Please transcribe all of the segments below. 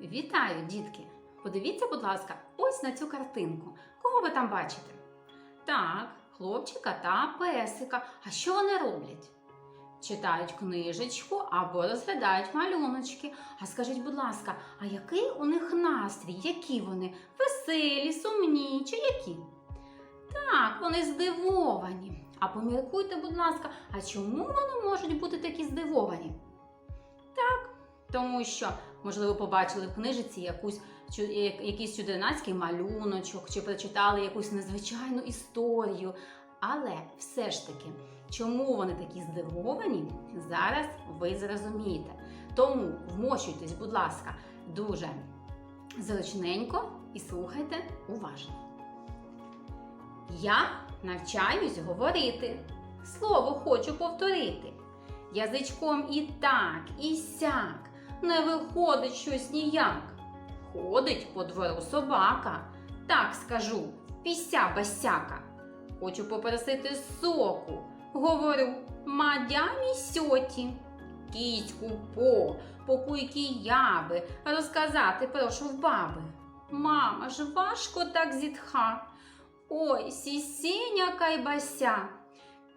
Вітаю, дітки! Подивіться, будь ласка, ось на цю картинку. Кого ви там бачите? Так, хлопчика та песика. А що вони роблять? Читають книжечку або розглядають малюночки. А скажіть, будь ласка, а який у них настрій? Які вони? Веселі, сумні чи які? Так, вони здивовані. А поміркуйте, будь ласка, а чому вони можуть бути такі здивовані? Так, тому що, можливо, побачили в книжиці якусь, якийсь чудернацький малюночок, чи прочитали якусь незвичайну історію. Але все ж таки, чому вони такі здивовані, зараз ви зрозумієте. Тому вмощуйтесь, будь ласка, дуже зручненько і слухайте уважно. Я навчаюсь говорити. Слово хочу повторити. Язичком і так, і сяк. Не виходить щось ніяк. Ходить по двору собака. Так скажу, піся басяка. Хочу попросити соку. Говорю, мадямі сьоті. Кіську по, покуйки яби, розказати прошу в баби. Мама ж важко так зітха. Ой, сісеня кайбася.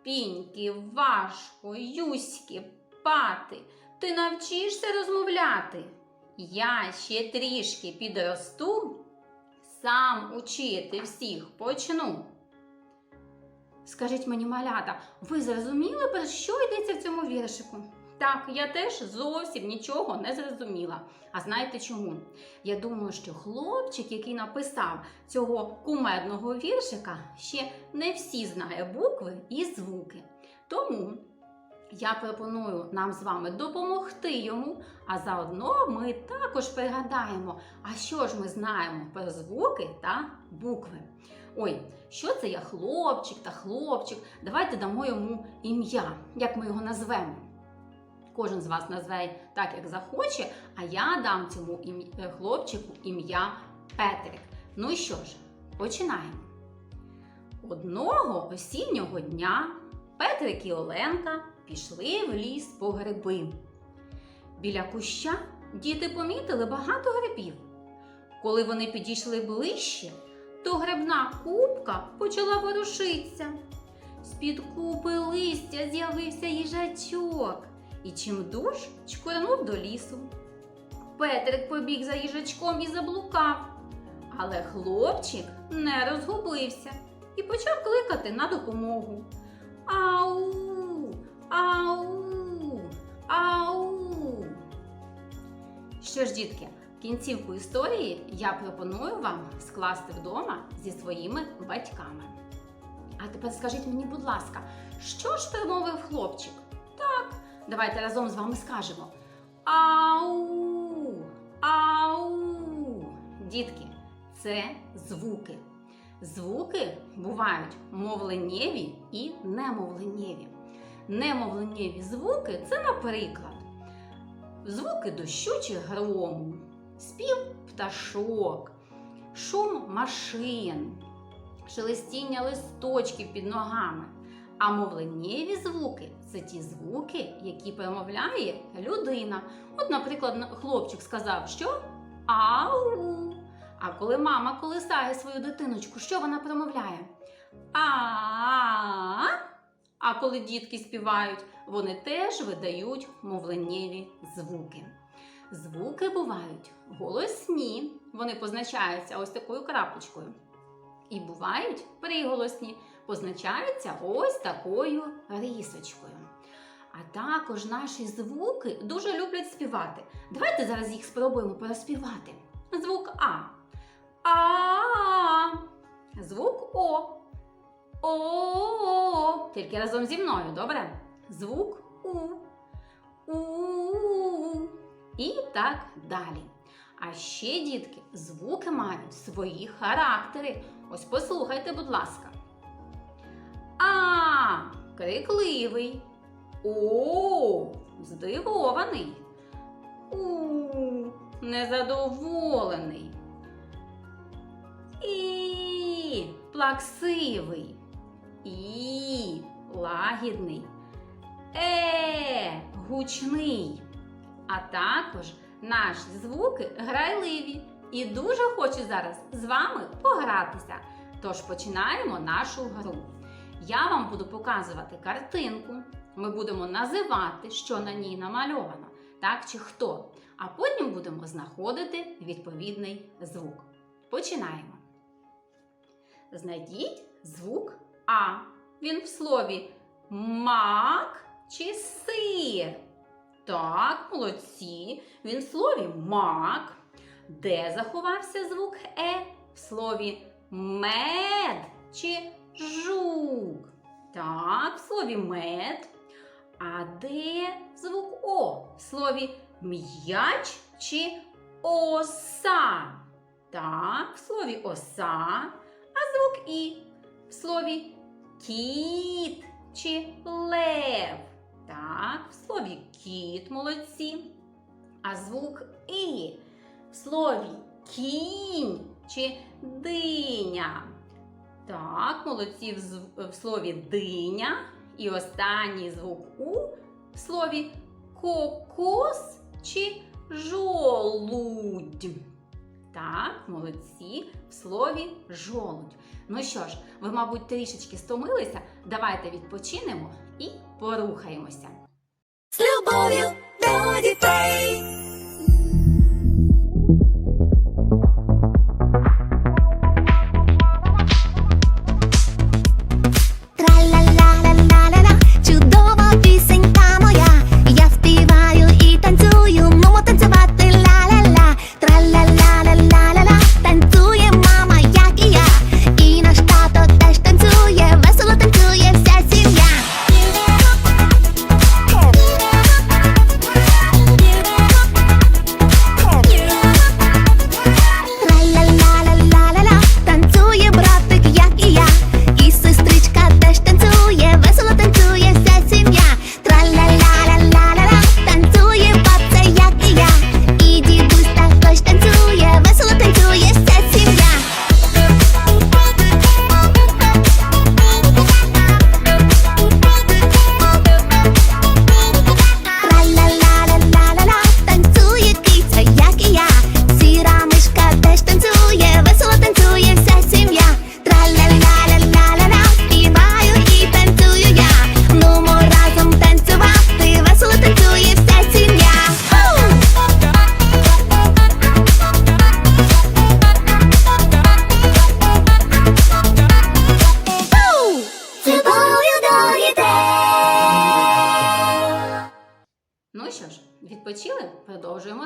Піньки, важко, юськи, пати. Ти навчишся розмовляти. Я ще трішки підросту, сам учити всіх почну. Скажіть мені, малята, ви зрозуміли, про що йдеться в цьому віршику? Так, я теж зовсім нічого не зрозуміла. А знаєте чому? Я думаю, що хлопчик, який написав цього кумедного віршика, ще не всі знає букви і звуки. Тому я пропоную нам з вами допомогти йому, а заодно ми також пригадаємо, а що ж ми знаємо про звуки та букви. Ой, що це я хлопчик та хлопчик? Давайте дамо йому ім'я, як ми його назвемо. Кожен з вас назве так, як захоче, а я дам цьому ім- е, хлопчику ім'я Петрик. Ну що ж, починаємо. Одного осіннього дня Петрик і Оленка пішли в ліс по гриби. Біля куща діти помітили багато грибів. Коли вони підійшли ближче, то грибна купка почала ворушитися. З-під купи листя з'явився їжачок і чимдуж чкурнув до лісу. Петрик побіг за їжачком і заблукав, але хлопчик не розгубився і почав кликати на допомогу. Ау! Що ж, дітки, кінцівку історії я пропоную вам скласти вдома зі своїми батьками. А тепер скажіть мені, будь ласка, що ж промовив хлопчик? Так, давайте разом з вами скажемо. Ау! Ау! Дітки, це звуки. Звуки бувають мовленнєві і немовленєві. Немовленєві звуки це, наприклад, звуки дощу чи грому, спів пташок, шум машин, шелестіння листочків під ногами. А мовленнєві звуки це ті звуки, які промовляє людина. От, наприклад, хлопчик сказав, що ау. А коли мама колисає свою дитиночку, що вона промовляє? Коли дітки співають, вони теж видають мовленнєві звуки. Звуки бувають голосні, вони позначаються ось такою крапочкою. І бувають приголосні, позначаються ось такою рисочкою. А також наші звуки дуже люблять співати. Давайте зараз їх спробуємо переспівати. Звук А. А. Звук О. О. Тільки разом зі мною, добре? Звук У. У. І так далі. А ще, дітки, звуки мають свої характери. Ось послухайте, будь ласка. А. Крикливий. О. Здивований. У. Незадоволений. І. Плаксивий. І. Лагідний. Е. Гучний. А також Наші звуки грайливі і дуже хочу зараз з вами погратися. Тож починаємо нашу гру. Я вам буду показувати картинку. Ми будемо називати, що на ній намальовано, так чи хто. А потім будемо знаходити відповідний звук. Починаємо. Знайдіть звук А. Він в слові мак чи сир. Так, молодці. Він в слові мак. Де заховався звук Е? В слові мед чи жук. Так, в слові мед. А де звук О? В слові м'яч чи оса? Так, в слові оса. А звук І слові кіт чи лев. Так, в слові кіт молодці. А звук І в слові кінь чи диня. Так, молодці в, слові диня. І останній звук У в слові кокос чи жолудь. Так, молодці в слові жолудь. Ну що ж, ви, мабуть, трішечки стомилися. Давайте відпочинемо і порухаємося. З любов'ю до дітей.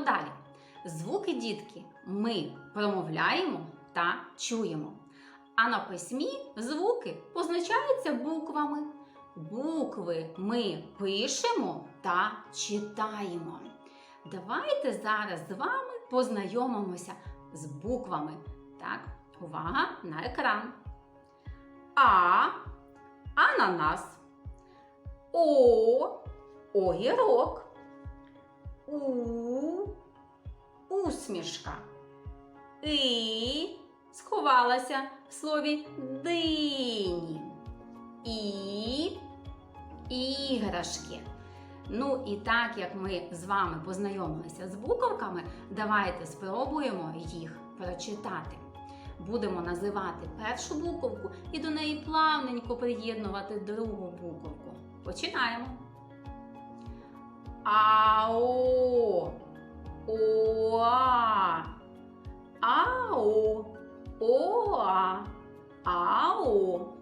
Далі. Звуки, дітки, ми промовляємо та чуємо. А на письмі звуки позначаються буквами. Букви ми пишемо та читаємо. Давайте зараз з вами познайомимося з буквами. Так, увага на екран. А. Ананас. О. Огірок. У. Усмішка. І. Сховалася в слові дині. І. Іграшки. Ну і так як ми з вами познайомилися з буковками, давайте спробуємо їх прочитати. Будемо називати першу буковку і до неї плавненько приєднувати другу буковку. Починаємо. Ао. Оа. Ао. Оа. Ао.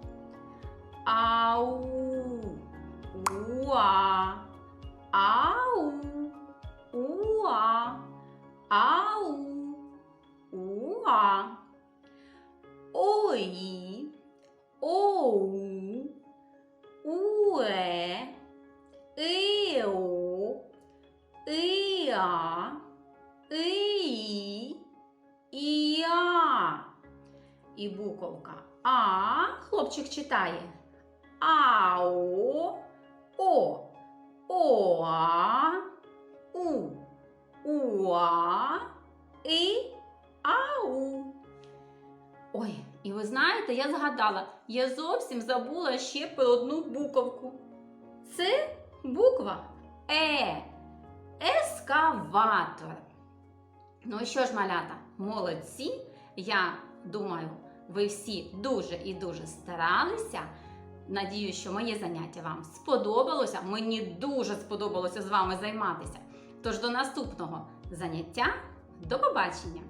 Ау. Уа. Ау. Уа. Ау. Уа. Ой. Оу. Уе. Буковка А. Хлопчик читає. Ао. О. Оа. У. Уа. І. Ау. Ой, і ви знаєте, я згадала, я зовсім забула ще про одну буковку. Це буква Е. Ескаватор. Ну що ж, малята, молодці. Я думаю, ви всі дуже і дуже старалися. Надію, що моє заняття вам сподобалося. Мені дуже сподобалося з вами займатися. Тож до наступного заняття. До побачення!